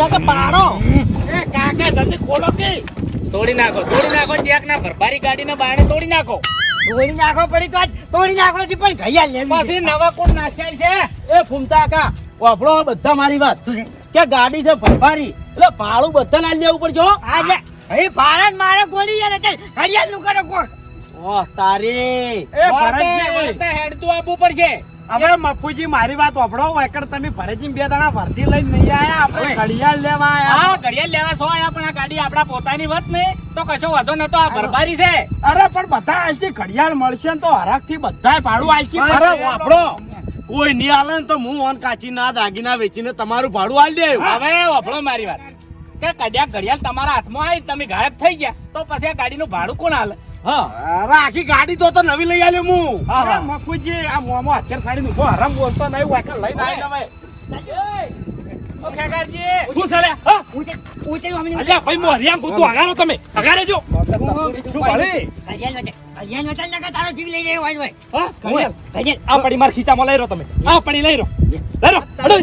ખોલ એ કે પાડો. એ કાકા જલ્દી ખોલો કે? તોડી નાખો તોડી નાખો ચેક ના ભરભારી ગાડીને બાયણે તોડી નાખો. તોડી નાખો પડી તો આજ તોડી નાખો છે પણ ઘૈયા લેવી. પછી નવા કોણ નાખ્યા છે? એ ફૂમતા કા વાપરો બધા મારી વાત. કે ગાડી છે ભરભારી. એટલે ભાડું બધા ના લેવું પડશે હો આ લે એ ભારત મારે ગોળી યાર ઘડિયાળનું કરો કોણ? ઓહ તારી. એ ભરતજી. વળતે હેડતું આપવું પડશે. હવે મફુજી મારી વાત ઓભળો વેકડ તમે ભરતજી બે દાણા વર્ધી લઈને નહીં આયા આપણે ઘડિયાળ લેવા હા ઘડિયાળ લેવા સો આયા પણ આ ગાડી આપણા પોતાની વત ને તો કશો વધો નતો આ ભરભારી છે. અરે પણ બધા આજથી ઘડિયાળ મળશે ને તો હરાકથી બધાય ભાડું આલશે. અરે વાપરો કોઈ નહીં આલે ને તો હું ઓન કાચી ના દાગીના વેચીને તમારું ભાડું આલ દે હવે વફળો મારી વાત. કે કદાચ ઘડિયાળ તમારા હાથમાં આવી તમે ગાયબ થઈ ગયા તો પછી આ ગાડીનું ભાડું કોણ હાલે આખી ગાડી તો તો નવી લઈ આલ્યો હું. મફુજી આ મોમો અત્યારે સાડી નું હરામ બોલતો નહીં વેકડ લઈને આવી તમે. હગારે જો. શું ભળી? ઘડિયાળ વચે ઘડિયાળ વચે નકા તારો જીવ લઈ જાય હોય હોય. હા? ઘડિયાળ ઘડિયાળ આ પડી માર ખીચામાં લઈ રહ્યો તમે. આ પડી લઈ રહ્યો. લઈ રહ્યો. હડો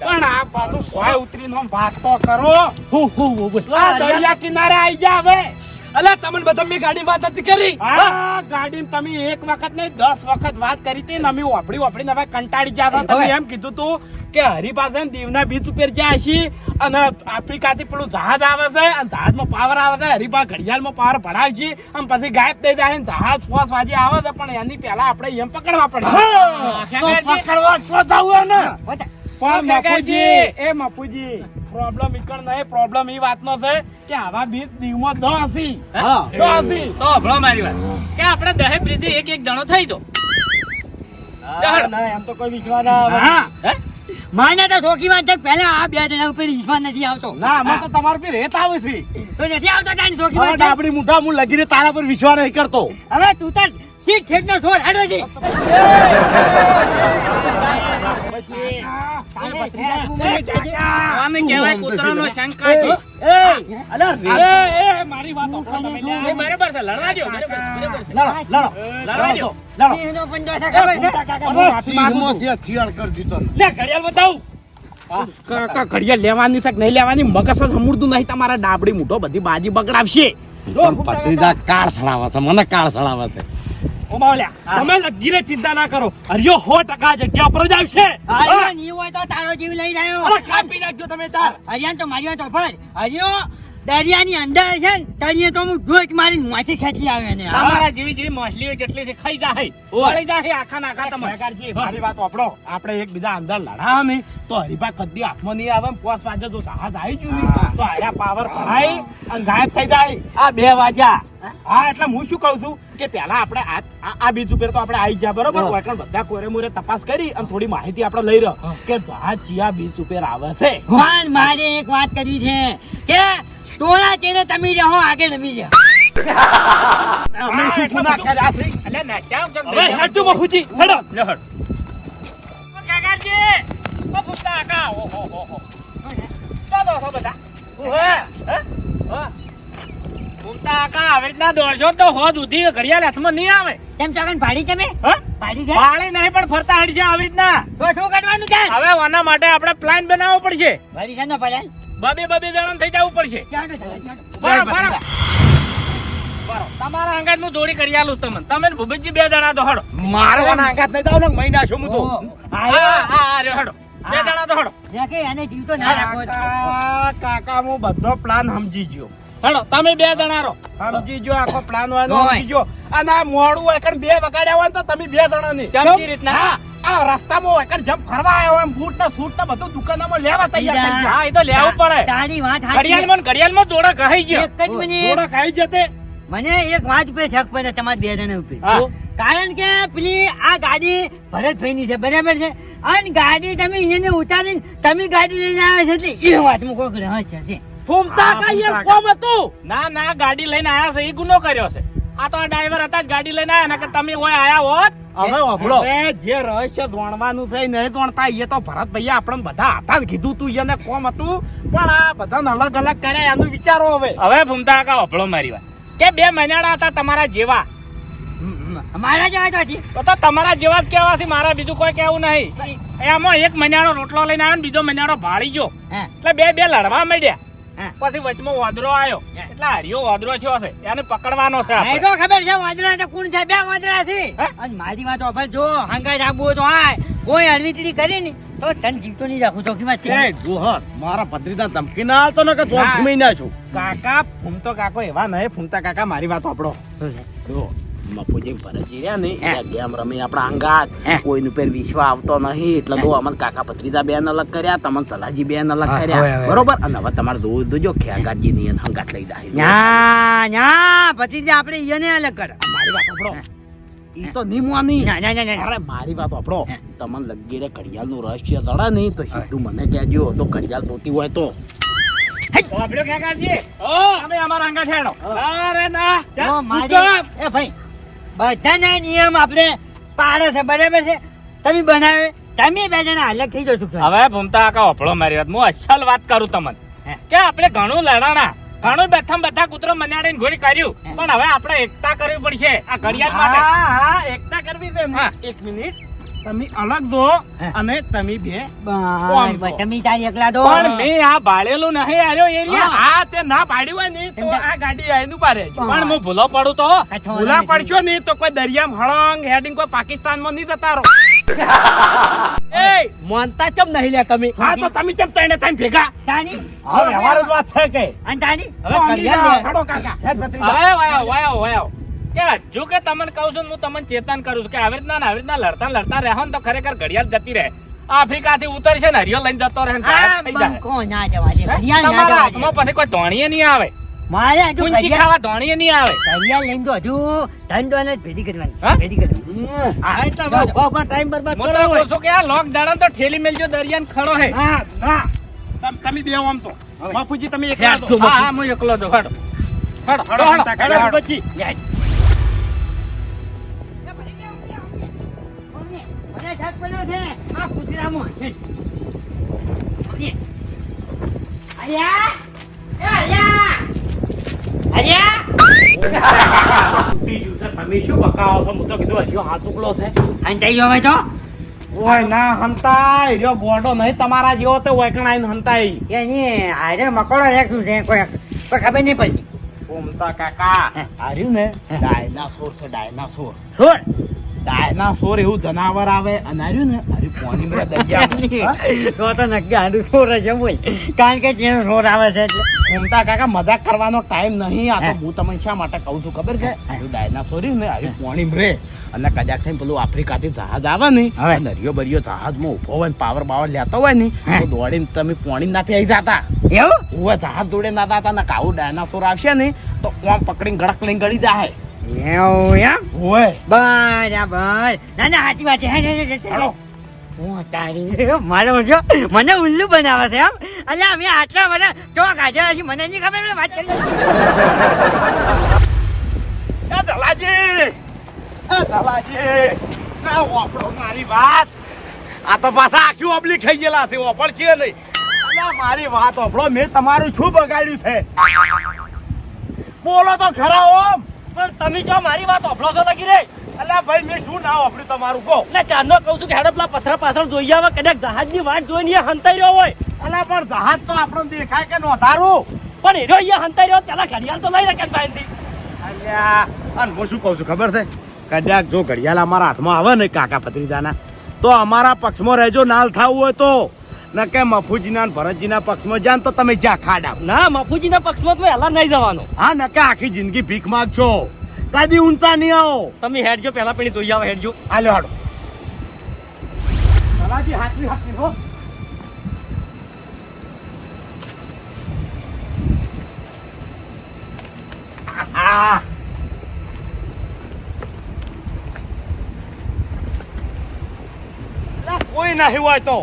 પણ આ પાછું ભોય ઉતરીને આમ વાત તો કરો હું હું હું આ દરિયા કિનારે આઈ જા હવે. અલ્યા તમને બધા મેં ગાડી વાત નથી કરી. આ ગાડી તમે એક વખત નહીં દસ વખત વાત કરી હતી ને અમે વાપરી વાપરીને હવે કંટાળી ગયા હતા. તમે એમ કીધું તું કે હરી પાસે ને દીવના બીચ ઉપર જ્યાં છીએ અને આફ્રિકાથી પેલું જહાજ આવે છે અને જહાજમાં પાવર આવે છે. હરીપા ઘડિયાળમાં પાવર ભરાય છે અને પછી ગાયબ થઈ જાય ને જહાજ પોસ વાજે આવે છે. પણ એની પહેલા આપણે એમ પકડવા પડે. પકડવા ને પણ. મફુજી એ મફુજી પ્રોબ્લેમ ઈકણ નહીં પ્રોબ્લેમ ઈ વાતનો છે કે આવા બીજ દીવમાં દસ હસી તો હભળો મારી વાત. કે આપણે દહે પ્રીતિ એક એક જણો થઈ જો ના, ના, એમ તો કોઈ વિશ્વાસ ના આવે. માને તો ઠોકી વાત છે પહેલા આ બે જણા ઉપર વિશ્વાસ નથી આવતો. ના આમાં તો તમારું પર રેત આવે છે. તો નથી આવતો તારી ઠોકી વાત આપણી મુઠા હું લગીને તારા પર વિશ્વાસ નહીં કરતો. હવે તું તો સીટ છેક નો છોડ હેડો જી. આને કહેવાય કૂતરાનો શંકા છે એ, અલ્યા, એ, એ, મારી વાત સાંભળો તમે, લે. એ બરાબર છે લડવા દો બરાબર બરાબર છે. લડો, લડો. લડવા દો લડો. સિંહનો પંજો છે એ, ખબર છે? ભૂતા કાકા, હું માફી માંગુ છું. સિંહમાંથી હથિયાર કરી દીધો લે, ઘડિયાળ બતાવું. લેવાની છે નહીં લેવાની મગજ સમૂળતું નહીં તમારા ડાબડી મૂઠો બધી બાજી બગડાવશે પત્રીદા કાળ સળાવે છે મને કાળ સળાવે છે ઓ તમે લગીરે ચિંતા ના કરો. હરિયો સો ટકા જગ્યા પર જ આવશે. હરિયો નહીં હોય તો તારો જીવ લઈ રહ્યો. અરે કાપી નાખજો તમે તાર. હરિયાન તો મારી વાત હરિયો દરિયાની અંદર છે ને તળિયે તો હું ડોક મારી માછી ખેંચી આવે ને. અમારા જેવી જેવી માછલીઓ જેટલી છે ખાઈ જાય. વળી જાય આખા ના આખા તમારે સરકારજી, મારી વાત ઓપડો આપણે એકબીજા અંદર લડા અમે તો હરીફા કદી હાથમાં નહીં આવે પોસ વાગે તો જહાજ આવી ગયું તો આયા પાવર ભરાય અને ગાયબ થઈ જાય. આ બે વાજ્યા હા? એટલે હું શું કહું છું કે પહેલા આપણે આ આ- આ બીજ ઉપર તો આપણે આવી ગયા બરોબર? હોય વાયકણ બધા કોરે મોરે તપાસ કરી અને થોડી માહિતી આપણે લઈ રહ્યો કે જહાજ ચિયા બીજ ઉપર આવે છે. મારે એક વાત કરી છે કે ટોળા તેને તમે રહો આગળ નમી રહ્યા. અમે શું ગુના હવે હેડો કાકાજી! હો હો બધા. હે? રીતના દોડશો તો હો દૂધી ઘડિયાળ હાથમાં નહીં આવે? કેમ ચાકન ભાડી તમે હા? પાડી છે? પાળી નહીં પણ ફરતા હડશે આવી રીતના. તો શું કરવાનું છે? હવે આના માટે આપણે પ્લાન બનાવવો પડશે. ભાડી છે ને પલાલ બબે બબે જણા થઈ જવું પડશે. તમારા અંગાત હું જોડી કરી આલું તમને. તમે ભૂપેશજી બે જણા તો હડો. મારવાના આઘાત નહીં દાવ ને મહિના છું હું તો? હા હડો. બે જણા તો હડો. કે એને જીવતો ના રાખો કાકા હું બધો પ્લાન સમજી ગયો. હડો તમે બે જણા રહો. સમજી જો આખો પ્લાન હોય. સમજી જો અને આ મોડું હોય બે વગાડ્યા હોય ને તો તમે બે જણા નહીં ચમકી રીતના? આ રસ્તામાં હોય કણ જેમ ફરવા આવ્યો એમ બૂટ ને સૂટ ને બધું દુકાનમાં લેવા તૈયાર થઈ ગયા. હા એ તો લેવું પડે. તારી વાત સાચી. ઘડિયાળમાં ને ઘડિયાળમાં દોડા ખાઈ ગયા. એક જ મને દોડા ખાઈ જતે મને એક વાત પે છક પડે તમારા બે જણા ઉપર. કારણ કે પેલી આ ગાડી ભરતભાઈની છે બરાબર છે? અને ગાડી તમે એને ઉતારીને તમે ગાડી લઈને આવ્યા છે એટલે એ વાતમાં કોઈક રહસ્ય છે. ફૂમતા એમ કોમ હતું? ના ના ગાડી લઈને આયા છે એ ગુનો કર્યો છે. આ તો આ ડ્રાઈવર હતા જ ગાડી લઈને આવ્યા ને કે તમે ઓય આયા હોત. હવે ઓભળો હવે જે રહસ્ય ધોણવાનું છે નહીં ધોણતા એ તો ભરત ભાઈ આપણને બધા હતા જ કીધું તું એને કોમ હતું. પણ આ બધાને અલગ અલગ કર્યા એનું વિચારો હવે. હવે ભૂમતા કા ઓભળો મારી વાત. કે બે મહિનાડા હતા તમારા જેવા. મારા જેવા તો તો તો તમારા જેવા જ કહેવાથી મારા બીજું કોઈ કહેવું નહીં. એમાં એક મહિનાનો રોટલો લઈને આવ્યો ને બીજો મહિનાનો ભાળી ગયો. હા. એટલે બે બે લડવા માંડ્યા. પછી વચમાં વાદરો આવ્યો હા. એટલે હરિયો વાદરો થયો છે એને પકડવાનો છે એ તો ખબર છે વાદરો તો કોણ છે બે વાદરા છે. અને મારી વાત ઓફર જો હંગાઈ રાખવું તો આય. કોઈ હળવીતડી કરી ને તો તન જીવતો નહીં રાખું ચોખીમાં એ ડોહર મારા ભત્રીજા ધમકી ના આલતો ને કે ચોક ના. મહિના છું. કાકા ફૂમતો કાકો એવા નહીં ફૂમતા કાકા મારી વાત આપણો જો મફુજી ભરતજી રહ્યા ને એ ગેમ રમી આપણા અંગાત. કોઈનું પેર વિશ્વ આવતો નહીં. એટલે તો અમન કાકા પત્રીજા બેન અલગ કર્યા તમને સલાજી બેન અલગ કર્યા. બરોબર? અને હવે તમારે દો જોજો ખેગાજી ની અંગાત લઈ જાય ન્યા ન્યા ભત્રીજા આપણે અલગ કર. મારી વાત આપણો ઈ તો નિમવાની ના ના ના ના અરે મારી વાત આપણો. તમને લગીરે ઘડિયાળનું રહસ્ય દડા નહીં તો સીધું મને કહેજો તો ઘડિયાળ તોતી હોય તો. અમારા અંગા છેડો અરે ના. એ ભાઈ બધાના નિયમ આપણે પાડે છે બરાબર છે? તમે બનાવે તમે બે જણા અલગ થઈ છો હવે ભૂમતા આખા ઓફળો મારી વાત. હું અસલ વાત કરું તમને. કે આપણે ઘણું લડાણા ઘણું બેઠા બધા કૂતરો મનાડીને ઘોડી કર્યું. પણ હવે આપણે એકતા કરવી પડશે આ ઘડિયાળ માટે. હા હા એકતા કરવી છે. એક મિનિટ. તમે અલગ દો અને તમે બે તમે તારી એકલા દો. પણ મેં આ ભાડેલું નહીં આર્યો એરિયા આ તે ના પાડ્યું હોય ને તો આ ગાડી ઊભા રહેજો પણ હું ભૂલો પડું તો. ભૂલા. પડશો નહીં તો કોઈ દરિયામાં હળંગ હેડિંગ કોઈ પાકિસ્તાનમાં નહીં જતા રહો. એ! મોનતા ચમ નહીં લ્યા તમે? હા તો તમે ચમ તઈને તઈને ભેગા? તાની હવે વાત છે કે? અને તાની હવે લે. હેડો કાકા. વાયો વાયો વાયો વાયો કે હજુ કે તમને કહું છું હું તમને ચેતન કરું છું કે આવી રીતના આવી રીતના લડતા લડતા રહો ને તો ખરેખર ઘડિયાળ જતી રહે. આફ્રિકાથી ઉતરશે ને હરિયો લઈને જતો રહે ને જવા દે તમારા હાથમાં પછી કોઈ ધોણીએ નહીં આવે. મારે હજુ ખાવા ધોણીએ નહીં આવે. ઘડિયાળ લઈને તો હજુ ધન દોને જ ભેદી કરવાની હા? ભેદી ટાઈમ બરબાદ કરો કહું કે આ લોક દાડા તો ઠેલી મેલજો દરિયાને ખડો હે. તમ- તમે બે આમ તો. બાપુજી તમે એકલા દો. હા હા હું એકલો છો હડો. હડો, હડો. પછી પડ્યો છે. આ કૂતરામાં હરિયા બીજું તમે શું બકાવો છો? હું તો કીધું હરિયો હાથ ટુકડો છે. અંતાઈ ગયો હવે તો. ઓય ના હંતાય. રહ્યો બોર્ડો નહીં તમારા જેવો તો વૈકણ આઈને હંતાય એની હારે મકોડો રેખું છે કોઈ કોઈ ખબર નહીં પડતી. ઓમતા કાકા. હાર્યું ને? ડાયનાસોર છે ડાયનાસોર. સોર. ડાયનાસોર એવું જનાવર આવે. અને હાર્યું ને અરે કોની મેં દરિયા તો નક્કી આડું સોર છે બોલ કારણ કે જેનો સોર આવે છે એટલે. ઓમતા કાકા મજાક કરવાનો ટાઈમ નહીં. આ તો હું. તમને શા માટે કહું છું ખબર છે? હાર્યું ડાયનાસોર ને આયુ પાણી રે અને કદાચ થઈને પેલું આફ્રિકાથી જહાજ આવે ને હવે. દરિયો બરિયો જહાજમાં ઊભો હોય ને પાવર બાવર લેતો હોય ને તો દોડીને તમે પોણી ના આવી જતા એવું? જહાજ જોડે ના હતા ને કાવું ડાયનાસોર આવશે ને તો આમ પકડીને ગડક લઈને ગળી જાય એવું એમ? ઓય બરાબર. ના ના સાચી વાત છે. હે, હે, તારી મારો જો મને ઉલ્લુ બનાવે છે એમ. અલ્યા અમે આટલા મને તો કાઢ્યા હજી મને નહીં ખબર વાત કરી એ દલાજી! દલાજી! ના વાપરો મારી વાત. આ તો પાછા આખી ઓબલી ખાઈ ગયેલા છે ઓપળ છે નહીં. અલ્યા મારી વાત ઓફળો મેં તમારું શું બગાડ્યું છે? બોલો તો ખરા ઓમ. પણ તમે જો મારી વાત ઓફળો છો લગી રે અલ્યા ભાઈ મેં શું ના ઓફળ્યું તમારું? કહો. એટલે ચાંદો કહું છું કે હેડો પેલા પથરા પાછળ જોઈ આવે કદાચ જહાજની વાટ જોઈને હંતાઈ રહ્યો હોય. અલ્યા પણ જહાજ તો આપણને દેખાય કે નોંધારું. પણ હીરો અહીંયા હંતાઈ રહ્યો પેલા ઘડિયાળ તો લઈ રાખે પાસેથી અલ્યા અને હું શું કહું છું ખબર છે? કદાચ જો ઘડિયાળ અમારા હાથમાં આવે ને કાકા ભત્રીજાના તો અમારા પક્ષમાં રહેજો નાલ થવું હોય તો. ન કે મફુજીના ને ભરતજીના પક્ષમાં જાન તો તમે જા ખાડા ના મફુજીના પક્ષમાં તો પહેલા નહીં જવાનો. હા ન કે આખી જિંદગી ભીખ માંગશો. કદી ઊંચા નહીં આવો. તમે હેડજો પહેલા પેલી જોઈ આવે હેડજો. હાલો હાડો સલાજી હાથની હાથની હો. આ કોઈ નહીં હોય તો.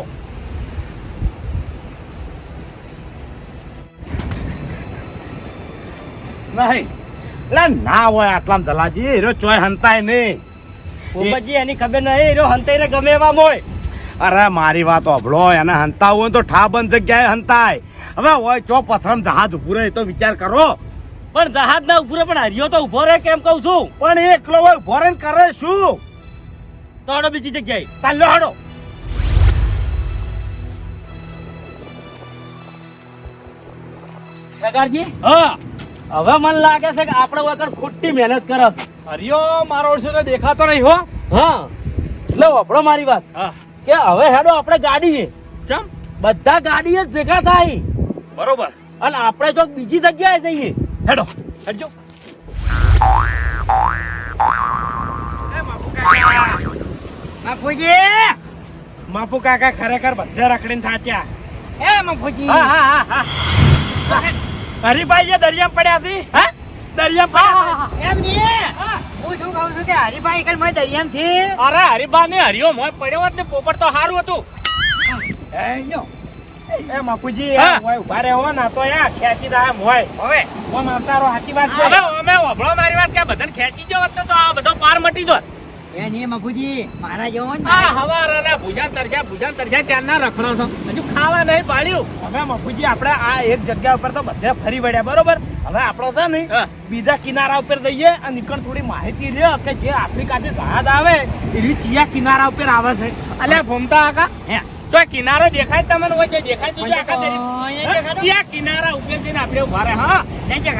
નહીં. લા ના હોય આટલા જલાજી હીરો ચોય હંતાય નહીં. પોપટજી એની ખબર નહીં હીરો હંતાઈ ને ગમે એવા મોય. અરે મારી વાત ઓભળો એને હંતાવું હોય તો ઠા બંધ જગ્યાએ હંતાય. હવે હોય ચો પથરમ જહાજ ઉભું રહે તો વિચાર કરો. પણ જહાજ ના ઉભું પણ હરિયો તો ઊભો રહે કેમ કહું છું? પણ એકલો હોય ઊભો રહીને કરે શું? તો હડો બીજી જગ્યાએ. ચાલો હાડો કાકાજી હા. હવે મને લાગે છે કે આપણે વગર ખોટી મહેનત કરસ હરિયો મારો ઓળશો તો દેખાતો નહીં હો. હા. એટલે વપડો મારી વાત. હા. કે હવે હેડો આપણે ગાડી છે. ચમ? બધા ગાડી જ ભેગા થાય. બરોબર. અને આપણે જો બીજી જગ્યાએ જઈએ. હેડો હેડજો. માપુ કાકા. ખરેખર બધા રખડીને થાચ્યા. એ માપુજી. હા હા હા. હા. હરીભાઈ જે દરિયામાં પડ્યા હતી હા? દરિયામાં પડ્યા એમ નહીં હું. શું કહું છું કે હરીભાઈ કઈ મેં દરિયામથી અરે હરીભા ને હરિયો મોય પડ્યો હોત ને પોપટ તો સારું હતું. એ યો. એ માપુજી હા. મોય ઊભા રહો ના તો યા ખેંચી દા મોય. હવે? ઓમ આવતારો સાચી વાત હવે અમે વભળો મારી વાત કે બધાને ખેંચી હોત તો આ બધો પાર મટી જોત એ નહીં બાપુજી મારા જેવો ને આ હવાર અને ભુજા તરસ્યા ભુજા તરસ્યા ચારના રખડો છો. હજુ ખાવા નહીં પાડ્યું. હવે મફુજી આપણે આ એક જગ્યા ઉપર તો બધે ફરી વળ્યા બરોબર? હવે આપણો છે ને બીજા કિનારા ઉપર જઈએ અને નીકળ થોડી માહિતી લે કે જે આફ્રિકાથી જહાજ આવે એવી ચિયા કિનારા ઉપર આવે છે. અલ્યા ભૂમતા આકા હે? તો કિનારો દેખાય તમને વચ્ચે દેખાય તું આખા કિનારા ઉપર જઈને આપણે ઊભા રહે હા?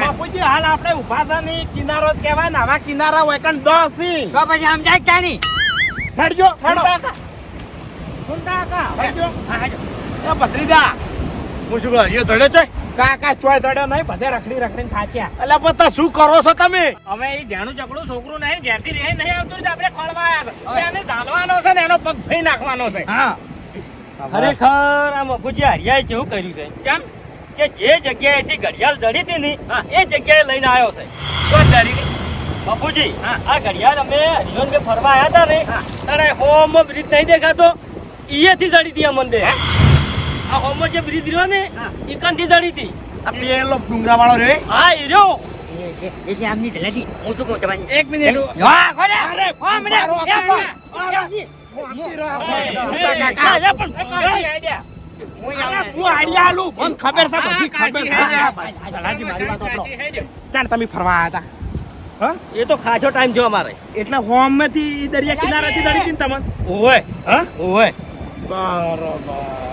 બાપુજી હાલ આપણે ઊભા થા ને કિનારો જ કહેવાય ને આવા કિનારા હોય કણ દસ તો પછી સમજાય જ તાની હેડજો હેડો. ભૂમતા આકા. હેડજો. હા, ભત્રીજા હું શું કહું એ ધડે છે? કાકા ચોય ધડ્યો નહીં બધે રખડી રખડીને થાચ્યા એટલે પત્તા શું કરો છો તમે? હવે એ જાણું ચકડું છોકરું નહીં ઘેરથી રહે નહીં આવતું આપણે ખોળવા આવ્યા. એને ધાલવાનો છે ને એનો પગ ભઈ નાખવાનો છે. હા. ખરેખર આ મફુજી હરિયાએ જેવું કર્યું છે કેમ કે જે જગ્યાએથી ઘડિયાળ જડી હતી ને એ જગ્યાએ લઈને આવ્યો છે તો જડી બાપુજી આ ઘડિયાળ અમે હરિયોન બે ફરવા આવ્યા હતા ને ત્યારે હોમ બ્રિજ નહીં દેખાતો ઈએથી જડી હતી અમને આ હોમ જે બ્રિજ રહ્યો ને ઈકનથી જડી હતી આ પેલો ડુંગરા વાળો રે હા એ રહ્યો એક મિનિટ તમે ફરવા આવ્યા હતા એ તો ખાસો ટાઈમ થયો અમારે એટલે હોમ દરિયા કિનારાથી દડી હતી તમને ઓવે બરોબર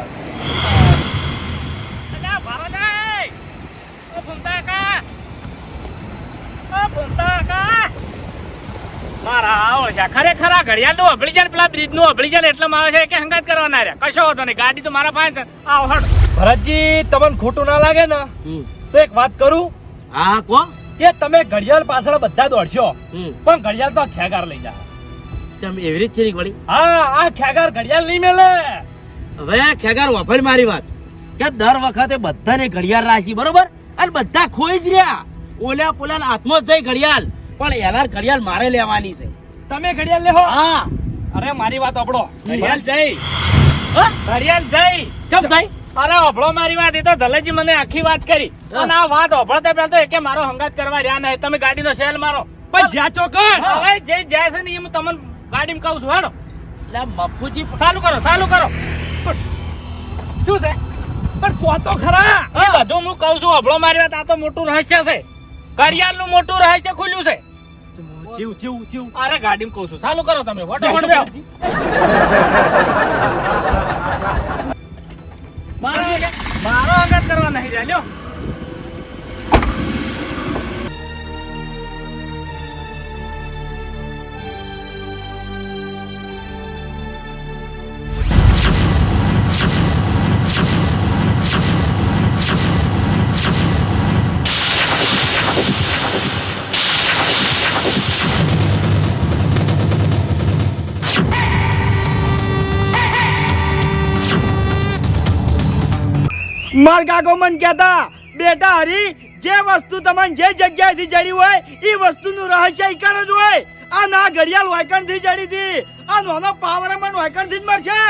કાકા! ઓ ભૂમતા કાકા! આવો છે. ખરેખર આ ઘડિયાળનું અભળી જાય પેલા પેલા બ્રિજનું અભળી જાય એટલે મારે છે કે હંગાત કરવાના રહ્યા. કશો હતો નહીં. ગાડી તો મારા પાસે છે. આવો હટ ભરતજી તમને ખોટું ના લાગે ને? તો એક વાત કરું. હા કો? કે તમે ઘડિયાળ પાછળ બધા દોડશો. પણ ઘડિયાળ તો ખેગાર લઈ જાય ચમ એવી રીત છે વળી? હા આ ખેગાર ઘડિયાળ નહીં મેલે. હવે ખેગાર વફળ મારી વાત. કે દર વખતે બધાને ઘડિયાળ રાખી બરોબર? અને બધા ખોઈ જ રહ્યા. ઓલા પોલા હાથમાં જ જઈ ઘડિયાળ. પણ એલાર ઘડિયાળ મારે લેવાની છે. તમે ઘડિયાળ લેહો. હા. અરે મારી વાત આપડો ઘડિયાળ જઈ ઘડિયાળ જઈ ચમ જઈ અરે ઓભળો મારી વાત એ તો ધલેજી મને આખી વાત કરી. અને આ વાત ઓભળતા પેલા તો એકે મારો હંગાત કરવા રહ્યા નહીં. તમે ગાડીનો સેલ મારો. પણ જ્યાં ચોકડ. હવે જે જાય છે ને એ હું તમને ગાડીમાં કહું છું હેડો. એટલે મફુજી ચાલુ કરો ચાલુ કરો. શું છે? પણ કો તો ખરા. એ બધું હું કહું છું ઓભળો મારી વાત આ તો મોટું રહસ્ય છે. ઘડિયાળનું મોટું રહસ્ય ખુલ્યું છે. જીવ જીવ જીવ. અરે ગાડીમાં કહું છું. ચાલુ કરો તમે. ફટાફટ. મારો મારો હંગાત કરવા નહીં જાય લ્યો. માર કાકો કહેતા, બેટા હરી, જે વસ્તુ તમને જે જગ્યાએથી જડી હોય એ વસ્તુનું રહસ્ય ઈકણ જ હોય. આ ના ઘડિયાળ વાયકણથી જડી હતી. આ નાનો પાવર મને વાયકણથી જ મળશે.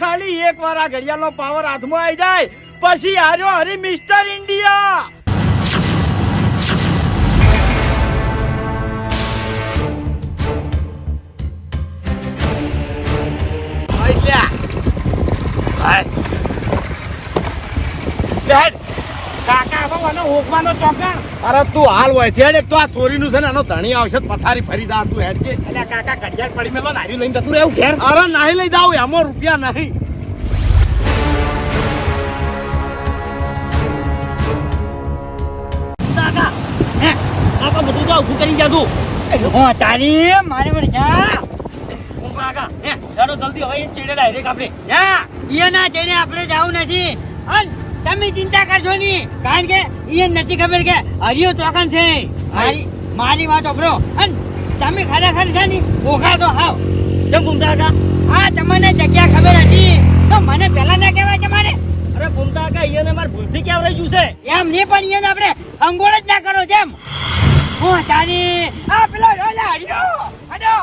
ખાલી એક વાર આ ઘડિયાળનો પાવર હાથમાં આવી જાય. પછી આર્યો હરી મિસ્ટર ઇન્ડિયા. કાકા હવે મને ચોકણ અરે તું હાલ હોય છે તો આ ચોરીનું છે ને એનો ધણી આવશે પથારી ફરી દા તું હેડ અલ્યા કાકા ઘડિયાળ પડી મેલો નારી લઈને જતું રહેવું ઘેર. અરે નહીં લઈ જાવ એમાં રૂપિયા નહીં. કાકા હે કાકા બધું તો ઊભું કરી જા તું. હો તારી મારે વળી જા. કાકા હે ચાલો જલ્દી હવે એ ચેડે ડાયરેક્ટ આપણે. જા ઈ ના જઈને આપણે જવું નથી. અન તમે ચિંતા કરજો નહીં. કારણ કે એ નથી ખબર કે હરિયો ચોકન છે. મારી મારી વાત ઓબરો અને તમે ખરેખર છે ને ઓખા તો હાવ. કેમ ભૂમતા હતા? હા તમને જગ્યા ખબર હતી. તો મને પહેલા ના કહેવાય તમારે. અરે ગુમતા કાકા અહીંયા મારે ભૂલથી ક્યાં રહી ગયું છે? એમ નહીં પણ ઈને આપણે અંગોળ જ ના કરો જેમ. હું તારી આ પેલો હરિયો. હડો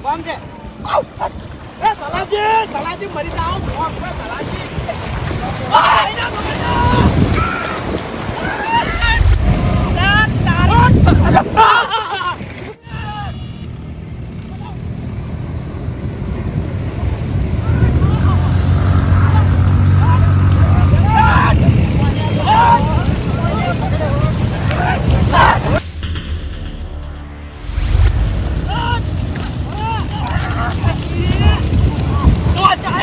બોમ્બ છે તલાજી તલાજી મરી જાઓ તલાજી ઘડિયાળ ઘડિયાળ આ બાપુજી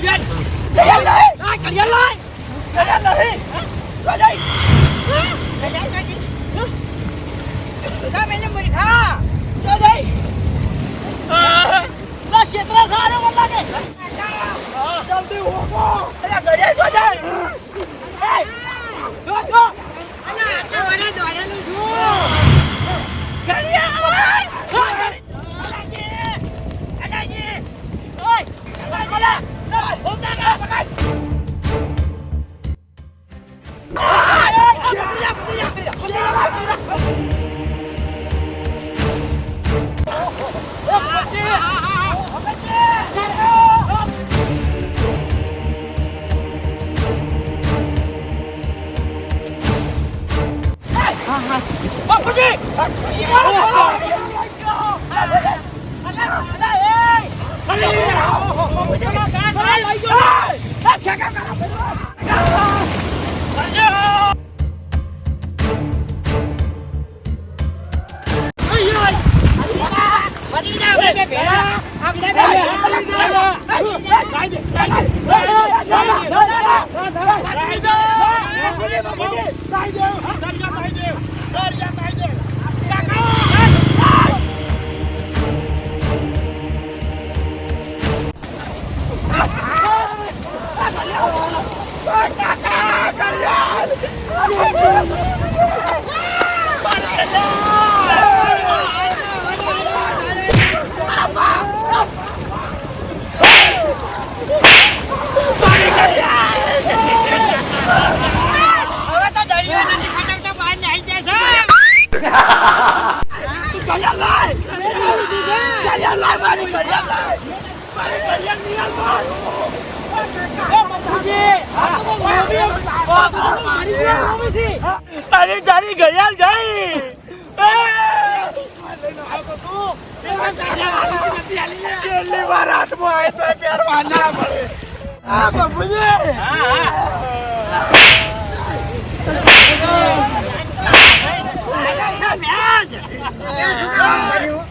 Caliente! ¡Caliente! ¡Ay, caliente! ¡Caliente! ¡Caliente! ¡Caliente! ¡Dame la mujer! ¡Caliente! ¡La siete la sale, guardate! ¡Caliente! ¡Caliente! ¡Caliente! 我们在这儿快开啊啊不行啊行不行不 Stop it! તારી ઘડિયાળ ગઈ. છેલ્લી વાર હાથમાં આવે તો પહેરવા ના પડે. હા બાપુજી. વાપર્યો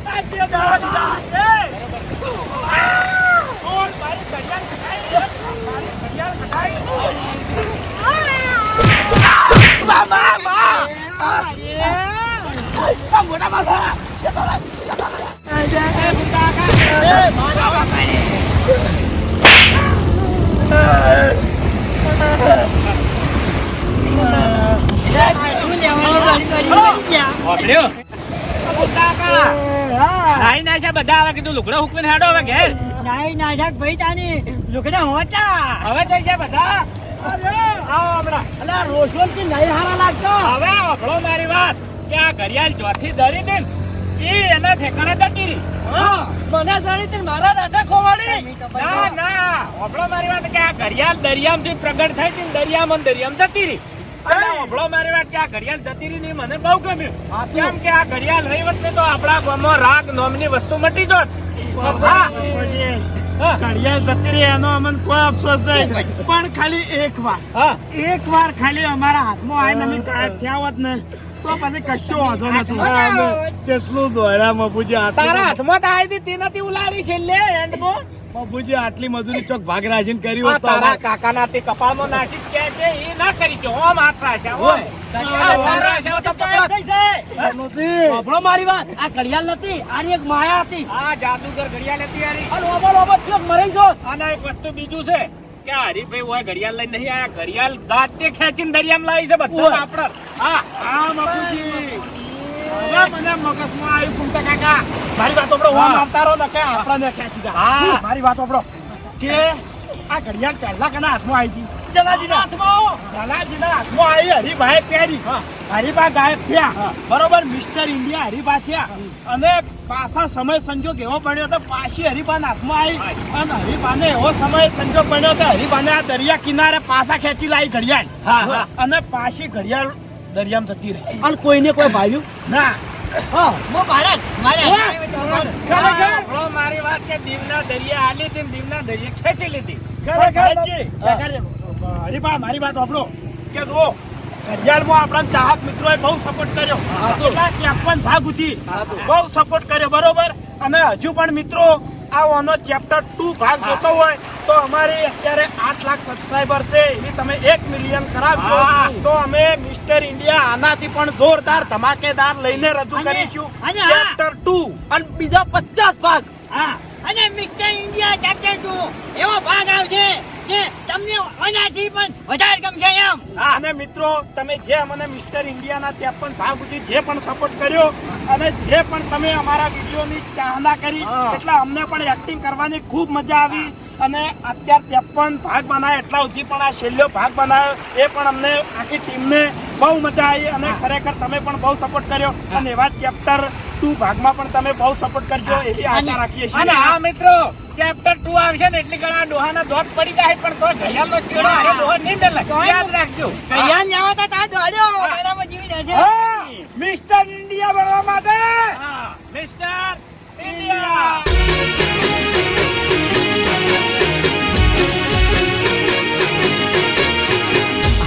નાઈ નાખ્યા બધા હવે કીધું લુગડા હુકવીને હેડો હવે ઘેર. નાઈ ના ભાઈ તાની લુકડા હોચા. હવે થઈ ગયા બધા? આવો હમણાં અલા રોશનથી નહીં હારા લાગતો હવે વાપરો મારી વાત કે આ ઘડિયાળ ચોથી ધરી દે એ એના ઠેકાણે જતી મને જાણી તે મારા દાદા ખોવાડી. ના ના વાપરો મારી વાત કે આ ઘડિયાળ દરિયામાંથી પ્રગટ થાય છે દરિયામાં દરિયામાં જતી રહી. મારી વાત કે આ ઘડિયાળ જતી રહી મને બહુ ગમ્યું. કેમ કે આ ઘડિયાળ રહી વખતે તો આપણા ગામમાં રાગ નોમની વસ્તુ મટી જોત. હા. હા. ઘડિયાળ જતી રહી એનો અમને કોઈ અફસોસ નહીં. પણ ખાલી એક વાર. એક વાર ખાલી અમારા હાથમાં આવીને અમે થયા હોત ને તો પછી કશો વાંધો નથી જેટલું દોડ્યા મફુજી તારા હાથમાં તો આવી હતી તેનાથી ઉલાડી છેલ્લે એન્ડમાં મફુજી આટલી મજૂરી ચોક ભાગ રાજીને કરી હોત તારા કાકાના તે કપાળમાં નાખી કે છે એ ના કરી છે ઓમ હાથ રાખ્યા ઓમ. આ ઓમ રાખ્યા તો પકડ. નથી. સાંભળો મારી વાત. આ ઘડિયાળ નથી આની એક માયા હતી. આ જાદુગર ઘડિયાળ હતી યારી અને ઓબો ઓબો થયો મરી ગયો. અને એક વસ્તુ બીજું છે કે આ હરીભાઈ હોય ઘડિયાળ લઈને નહીં આયા. ઘડિયાળ જાતે ખેંચીને દરિયામાં લાવી છે બધા આપણે હા. હા બાપુજી. મારી વાત આપણો ઓમ આવતા રહો કે આપણને હા. મારી વાત આપણો કે આ ઘડિયાળ પહેલા કના હાથમાં આવી હતી? જલાજીના હાથમાં જલાજીના હાથમાં આવી હરીભાઈ પહેરી. હરીભા ગાયબ થયા. બરોબર મિસ્ટર ઇન્ડિયા હરિભા થયા. અને પાછા સમય સંજોગ એવો પડ્યો તો પાછી હરીભાના હાથમાં આવી અને હરિભાને એવો સમય સંજોગ પડ્યો હતો હરીભાને આ દરિયા કિનારે પાછા ખેંચી લાવી ઘડિયાળ. હા, હા. અને પાછી ઘડિયાળ દરિયામાં જતી રહી. અને કોઈને કોઈ ભાવ્યું? ના. મારે આપણો કે ઘડિયાળમાં આપણા ચાહક મિત્રોએ બહુ સપોર્ટ કર્યો. ત્રેપન ભાગ સુધી બહુ સપોર્ટ કર્યો બરોબર? અને હજુ પણ મિત્રો આ ઓનો ચેપ્ટર ટુ ભાગ જોતો હોય તો અમારી અત્યારે આઠ લાખ સબસ્ક્રાઈબર છે. એની તમે એક મિલિયન કરાવજો. તો અમે મિસ્ટર ઇન્ડિયા આનાથી પણ જોરદાર ધમાકેદાર લઈને રજૂ કરીશું. ચેપ્ટર ટુ અને બીજા પચાસ ભાગ. હા. અને મિસ્ટર ઇન્ડિયા ચેપ્ટર ટુ એવો ભાગ આવશે કે તમને આનાથી પણ વધારે ગમશે એમ. હા અને મિત્રો તમે જે અમને મિસ્ટર ઇન્ડિયાના ત્રેપન ભાગ સુધી જે પણ સપોર્ટ કર્યો અને જે પણ તમે અમારા વિડીયોની ચાહના કરી એટલે અમને પણ એક્ટિંગ કરવાની ખૂબ મજા આવી. અને અત્યાર ત્રેપન ભાગ બનાવ્યા એટલા સુધી પણ આ છેલ્લો ભાગ બનાવ્યો એ પણ અમને આખી ટીમને બહુ મજા આવી અને ખરેખર તમે પણ બહુ સપોર્ટ કર્યો. અને એવા ચેપ્ટર ટુ ભાગમાં પણ તમે બહુ સપોર્ટ કરજો એવી આશા રાખીએ અને છીએ હા મિત્રો ચેપ્ટર ટુ આવશે ને એટલી ઘણા ડોહાના દોત પડી જાય પણ તો ઘડિયાળનો ચેડો હારે ડોહો નહીં મેલે યાદ રાખજો. કૈયાન લેવા તો તા દોડ્યો બરાબર જીવી લેજે મિસ્ટર ઇન્ડિયા બનવા માટે. હા મિસ્ટર ઇન્ડિયા